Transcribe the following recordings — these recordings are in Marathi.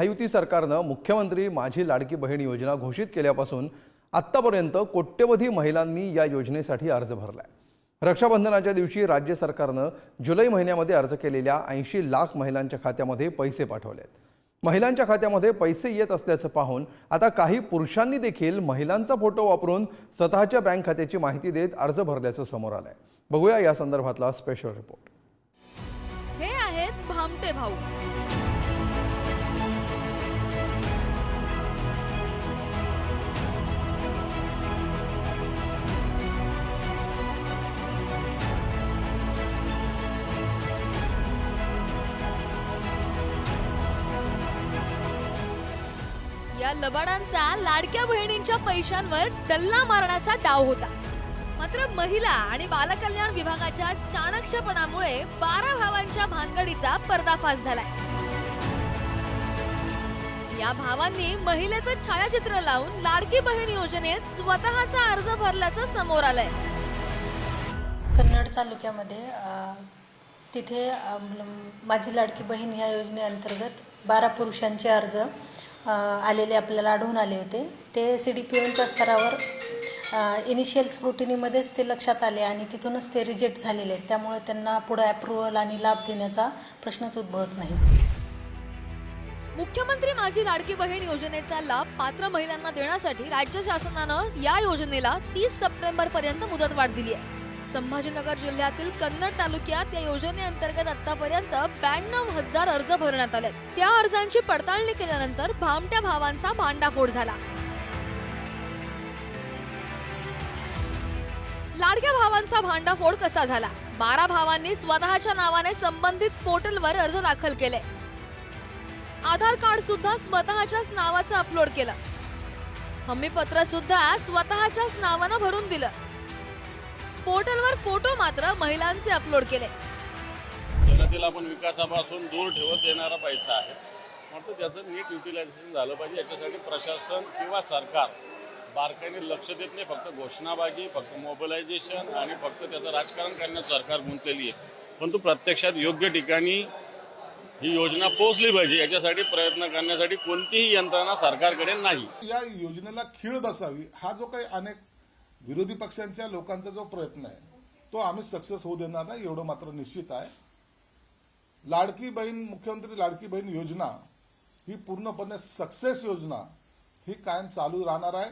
महायुती सरकारनं मुख्यमंत्री माझी लाडकी बहीण योजना घोषित केल्यापासून आत्तापर्यंत कोट्यवधी महिलांनी या योजनेसाठी अर्ज भरलाय. रक्षाबंधनाच्या दिवशी राज्य सरकारनं जुलै महिन्यामध्ये अर्ज केलेल्या ऐंशी लाख महिलांच्या खात्यामध्ये पैसे पाठवलेत. महिलांच्या खात्यामध्ये पैसे येत असल्याचं पाहून आता काही पुरुषांनी देखील महिलांचा फोटो वापरून स्वतःच्या बँक खात्याची माहिती देत अर्ज भरल्याचं समोर आलंय. बघूया या संदर्भातला स्पेशल रिपोर्ट हे आहेत भामटे भाऊ. या लबाडांचा लाडक्या बहिणींच्या पैशांवर डल्ला मारण्याचा डाव होता. मात्र महिला आणि बालकल्याण विभागाच्या चाणक्षपणामुळे बारा भावांच्या भानगडीचा पर्दाफाश झालाय. या भावांनी महिलेचं छायाचित्र लावून लाडकी बहीण योजनेत स्वतःचा अर्ज भरल्याचं समोर आलंय. कन्नड तालुक्यामध्ये तिथे माझी लाडकी बहीण ह्या योजनेअंतर्गत बारा पुरुषांचे अर्ज आलेले आपल्याला आढळून आले होते. ते सी डी पी एमच्या स्तरावर इनिशियल स्क्रुटिनीमध्येच ते लक्षात आले आणि तिथूनच ते रिजेक्ट झालेले आहेत. त्यामुळे त्यांना पुढे अप्रुव्हल आणि लाभ देण्याचा प्रश्नच उद्भवत नाही. मुख्यमंत्री माझी लाडकी बहीण योजनेचा लाभ पात्र महिलांना देण्यासाठी राज्य शासनानं या योजनेला तीस सप्टेंबर पर्यंत मुदतवाढ दिली आहे. संभाजीनगर जिल्ह्यातील कन्नड तालुक्यात या योजनेअंतर्गत आतापर्यंत ब्याण्णव हजार अर्ज भरण्यात आले त्या अर्जांची पडताळणी केल्यानंतर भामट्या भावांचा भांडाफोड झाला. लाडक्या भावांचा भांडाफोड कसा झाला? बारा भावांनी स्वतःच्या नावाने संबंधित पोर्टलवर अर्ज दाखल केले. आधार कार्ड सुद्धा स्वतःच्याच नावाचं अपलोड केलं. हमीपत्र सुद्धा स्वतःच्याच नावानं भरून दिलं. पोर्टलवर फोटो मात्र महिलांचे अपलोड केले. जनतेला आपण विकासापासून दूर ठेवत देणारा पैसा आहे. मात्र त्याचं नीट युटिलायझेशन झालं पाहिजे. याच्यासाठी प्रशासन किंवा सरकार बारकाईने लक्ष देत नाही. फक्त घोषणाबाजी फक्त मोबिलायझेशन आणि फक्त त्याचं राजकारण करण्यात सरकार गुंतलेली आहे. परंतु प्रत्यक्षात योग्य ठिकाणी ही योजना पोहोचली पाहिजे. याच्यासाठी प्रयत्न करण्यासाठी कोणतीही यंत्रणा सरकारकडे नाही. या योजनेला खीळ बसावी हा जो काही अनेक विरोधी पक्षांच्या लोकांचा जो प्रयत्न आहे तो आम्ही सक्सेस होऊ देणार नाही एवढं मात्र निश्चित आहे. लाडकी बहीण मुख्यमंत्री लाडकी बहीण योजना ही पूर्णपणे सक्सेस योजना ही कायम चालू राहणार आहे.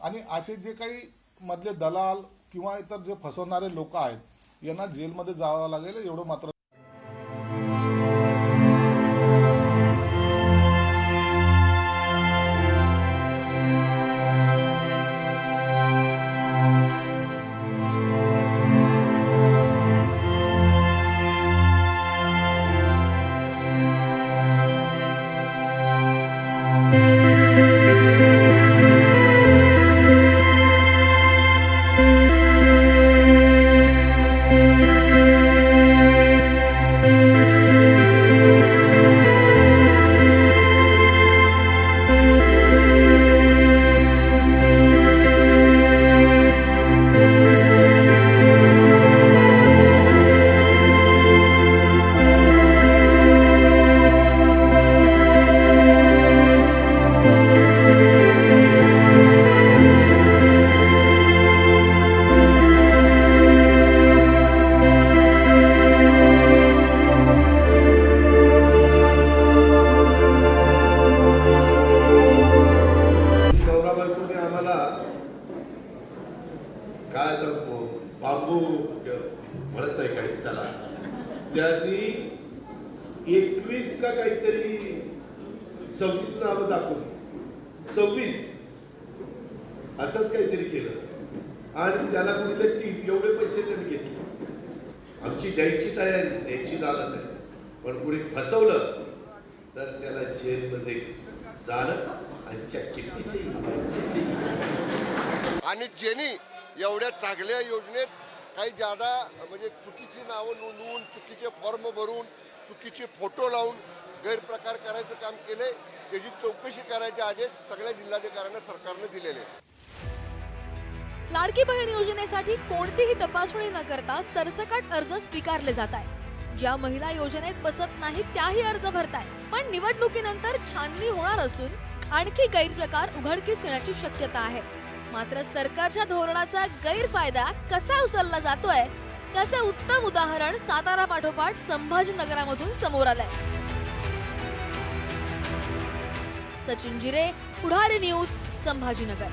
आणि असे जे काही मधले दलाल किंवा इतर जे फसवणारे लोक आहेत यांना जेलमध्ये जावं लागेल एवढं मात्र काय जपो बांबू म्हणत नाही काही त्याला त्यांनी एकवीस का काहीतरी सव्वीस नावं दाखवली. सव्वीस. असंच काहीतरी केलं. आणि त्याला कुठले तीन एवढे पैसे त्यांनी घेतले. आमची द्यायची तयारी द्यायची झालं नाही पण कुणी फसवलं तर त्याला जेलमध्ये जाणं आणि चक्की आणि ज्यांनी एवढ्या चांगल्या योजनेत काही जादा म्हणजे चुकीची नावं नोंदवून चुकीचे फॉर्म भरून चुकीचे फोटो लावून गैरप्रकार करायचं काम केले त्याची चौकशी करायचे आदेश सगळ्या जिल्हाधिकाऱ्यांना सरकारने दिलेले. लाडकी बहीण योजनेसाठी कोणतीही तपासणी न करता सरसकट अर्ज स्वीकारले जात आहे ज्या महिला योजनेत बसत नाही त्याही अर्ज भरताय पण निवडणुकीनंतर छाननी होणार असून आणखी गैरप्रकार उघडकीस येण्याची शक्यता आहे. मात्र सरकारच्या धोरणाचा गैरफायदा कसा उचलला जातोय त्याचे उत्तम उदाहरण सातारा पाठोपाठ संभाजीनगरामधून समोर आलंय. सचिन जिरे पुढारी न्यूज संभाजीनगर.